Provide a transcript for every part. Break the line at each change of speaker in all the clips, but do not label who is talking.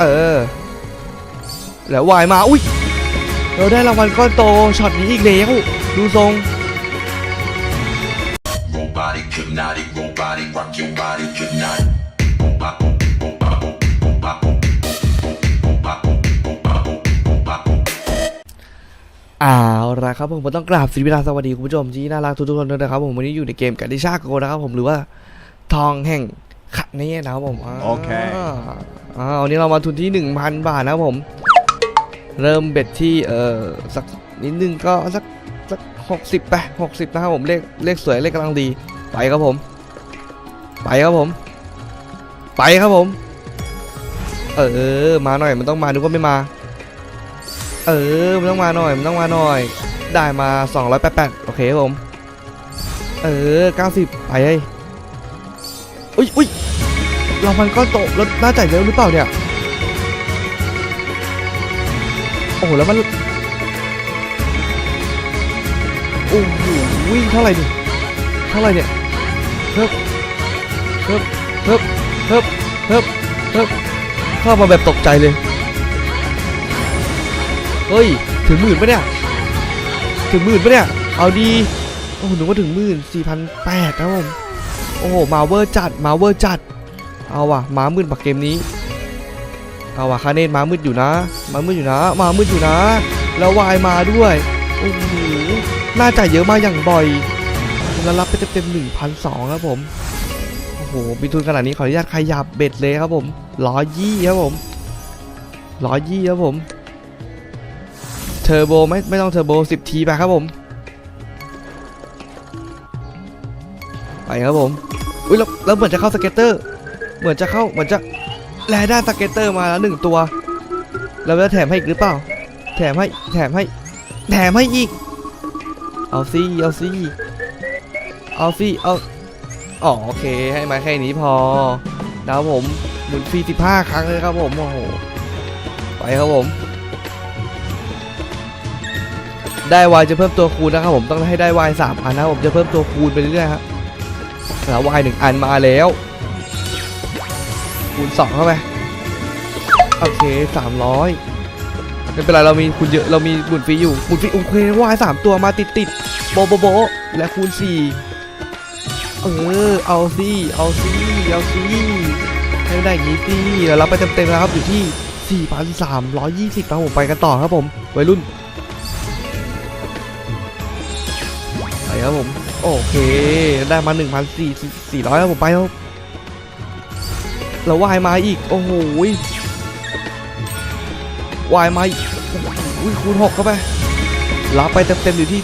เออ แล้ววายมา อุ้ย เราได้รางวัลก้อนโต ช็อตนี้อีกแล้ว ดูทรง
Robotic, hypnotic, robotic, rock your body, hypnotic. Robot, robot, robot, robot, robot, robot.
เอาละครับผมผมต้องกราบสวัสดีสวัสดีคุณผู้ชมที่น่ารักทุกๆคนด้วยนะครับผมวันนี้อยู่ในเกมกันดิชาโกนะครับผมหรือว่าทองแห่งขัดนี้นะครับผมา
โอเค
อ่าวันนี้เรามาทุนที่ 1,000 บาทนะผม เริ่มเบ็ดที่เอ่อสักนิดนึงก็สักสักหกสิบไปหกสิบนะครับผมเลขเลขสวยเลขกำลังดีไปครับผม ไปครับผม ไปครับผม เออมาหน่อยมันต้องมานึกว่าไม่มา เออมันต้องมาหน่อยมันต้องมาหน่อย ได้มา288โอเคครับผม เออ90ไปเฮ้ยอุ้ยอุ้ย รามันก็โตะแล้วน่าจ่ายเยอะหรือเปล่าเนี่ย โอ้โหแล้วมัน โอ้โหวิ่งเท่าไหร่ดิเท่าไหร่เนี่ยเพิ่มเพิ่มเพิ่มเพิ่มเพิ่มเพิ่มเข้ามาแบบตกใจเลย เฮ้ย ถึงหมื่นปะเนี่ย ถึงหมื่นปะเนี่ย เอาดี โอ้โหนึกว่าถึงหมื่นสี่พันแปดนะผม โอ้โห มาเวอร์จัด มาเวอร์จัด เอาว่ะมามืดปักเกมนี้ เอาว่ะคาเนตมามืดอยู่นะมามืดอยู่นะมามืดอยู่นะ แล้ววายมาด้วยโอ้โหน่าจ่ายเยอะมากอย่างบ่อยแล้วรับไปเต็มๆหนึ่งพันสองครับผมโอ้โหมีทุนขนาดนี้ขออนุญาตขยับเบ็ดเลยครับผมร้อยยี่ครับผมร้อยยี่ครับผมเทอร์โบไม่ไม่ต้องเทอร์โบ10ทีไปครับผมไปครับผมอุ้ยแล้วแล้วเหมือนจะเข้าสเก็ตเตอร์ เหมือนจะเข้าเหมือนจะแลด้านสเก็ตเตอร์มาแล้วหนึ่งตัว แล้วจะแถมให้อีกหรือเปล่า แถมให้แถมให้แถมให้อีก เอาสิเอาสิเอาสิเอาอ๋อโอเคให้มาแค่นี้พอแล้วผมหมุนฟรี15ครั้งเลยครับผมโอ้โหไปครับผม ได้วายจะเพิ่มตัวคูณนะครับผมต้องให้ได้วายสามอันนะผมจะเพิ่มตัวคูณไปเรื่อยๆครับแล้ววายหนึ่งอันมาแล้ว คูณสองเข้าไปโอเคสามร้อยไม่เป็นไรเรามีคูณเยอะเรามีหมุนฟรีอยู่หมุนฟรีโอเควายสามตัวมาติดติดโบโบโบและคูณสี่เออเอาสิเอาสิเอาสิให้ได้อย่างนี้สิเดี๋ยวเราไปเต็มๆแล้วครับอยู่ที่ 4,320ครับผมไปกันต่อครับผมวัยรุ่นไปครับผมโอเคได้มา 1,400ครับผมไปครับ แล้ววายมาอีก โอ้โหวายมาอีกโอ้โหคูณ6เข้าไปรับไปเต็มๆอยู่ที่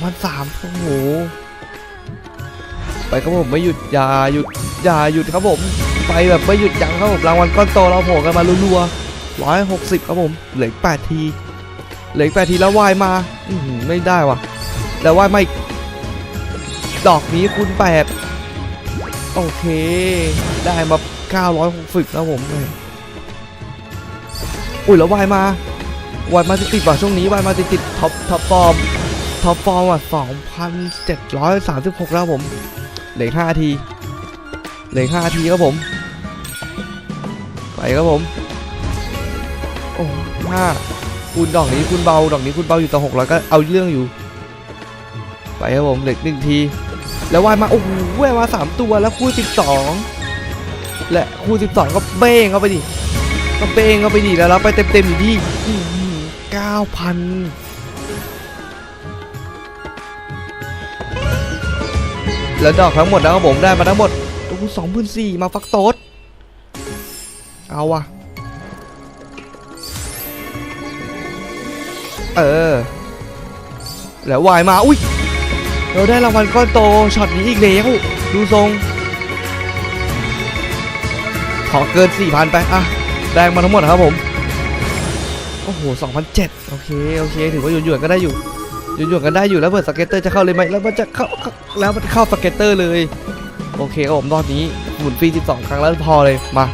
2,300โอ้โห ไปครับผมไม่หยุดอย่าหยุดอย่าหยุดครับผม ไปแบบไม่หยุดยั้งครับผมรางวัลก้อนโตเราโผล่กันมารัวๆร้อยหกสิบครับผม เหลือแปดที เหลือแปดทีแล้ววายมา อืไม่ได้ว่ะ แล้ววายมาอีก ดอกนี้คูณแปด โอเค ได้มา 960แล้วผมเลยอุ้ยแล้ววายมาวายมาติดๆว่ะช่วงนี้วายมาติดๆท็อปท็อปฟอร์มท็อปฟอร์มอะ2,736 แล้วผม เหลือ5ที เหลือ5ทีครับผม ไปครับผม โอ้ห้าคูณดอกนี้คูณเบา ดอกนี้คูณเบาอยู่ต่อ600ก็เอาเรื่องอยู่ ไปครับผมเหล็กหนึ่งที แล้ววายมาโอ้โหวายมาสามตัวแล้วคู่สิบสองและคู่สิบสองก็เบ้งเข้าไปดิก็เบ้งเข้าไปดิแล้วเราไปเต็มๆอยู่ที่เก้าพันแล้วดอกทั้งหมดนะครับผมได้มาทั้งหมดโอ้โหสองพันสี่มาฟักโต๊ดเอาว่ะเออ แล้ววายมา อุ้ย เราได้รางวัลก้อนโตช็อตนี้อีกแล้วดูทรง ขอเกิน 4,000 ไป อะ แดงมาทั้งหมดครับผม โอ้โห2,007โอเค โอเค ถือว่าหยวนๆก็ได้อยู่หยวนๆกันได้อยู่แล้วเปิดสเก็ตเตอร์จะเข้าเลยไหมแล้วมันจะเข้าเข้าแล้วมันเข้าสเก็ตเตอร์เลย โอเคครับผมรอบนี้หมุนฟรี12 ครั้งแล้วพอเลยมา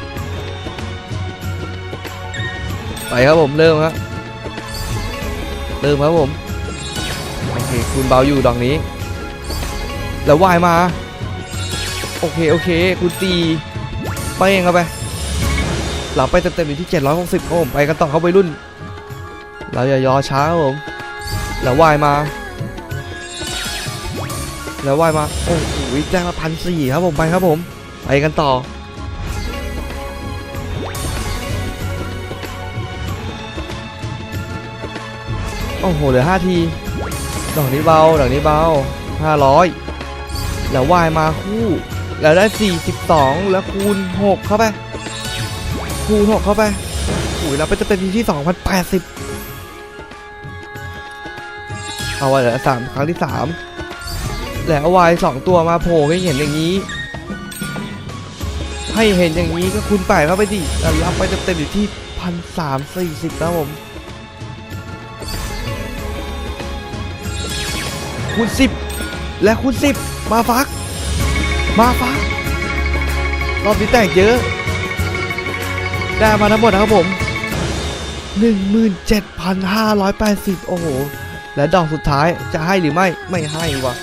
ไปครับผมเริ่มครับเริ่มครับผมโอเคคุณเบาอยู่ดอกนี้ แล้ววายมา โอเค โอเคคุณตีไปเองเข้าไปรับไปเต็มๆอยู่ที่ 760ครับผมไปกันต่อครับวัยรุ่น เราอย่ายอช้าครับผมแล้ววายมา แล้ววายมา โอ้โหได้มาพันสี่ครับผมไปครับผม ไปกันต่อโอ้โหเหลือห้าทีดอกนี้เบาดอกนี้เบาห้าร้อย แล้ววายมาคู่ แล้วได้สี่สิบสองแล้วคูณหกเข้าไป คูณหกเข้าไปโอ้ยเราไปจะเป็นทีที่สองพันแปดสิบเอาไว้เหลือสามครั้งที่สามแล้ววายสองตัวมาโผล่ให้เห็นอย่างนี้ ให้เห็นอย่างนี้ก็คูณแปดเข้าไปดิแล้วรับไปเต็มๆอยู่ที่พันสามสี่สิบนะผมคูณสิบและคูณสิบ มาฟัก มาฟัก รอบนี้แตกเยอะ ได้มาทั้งหมดนะครับผม 17,580 โอ้โห และดอกสุดท้ายจะให้หรือไม่ ไม่ให้วะ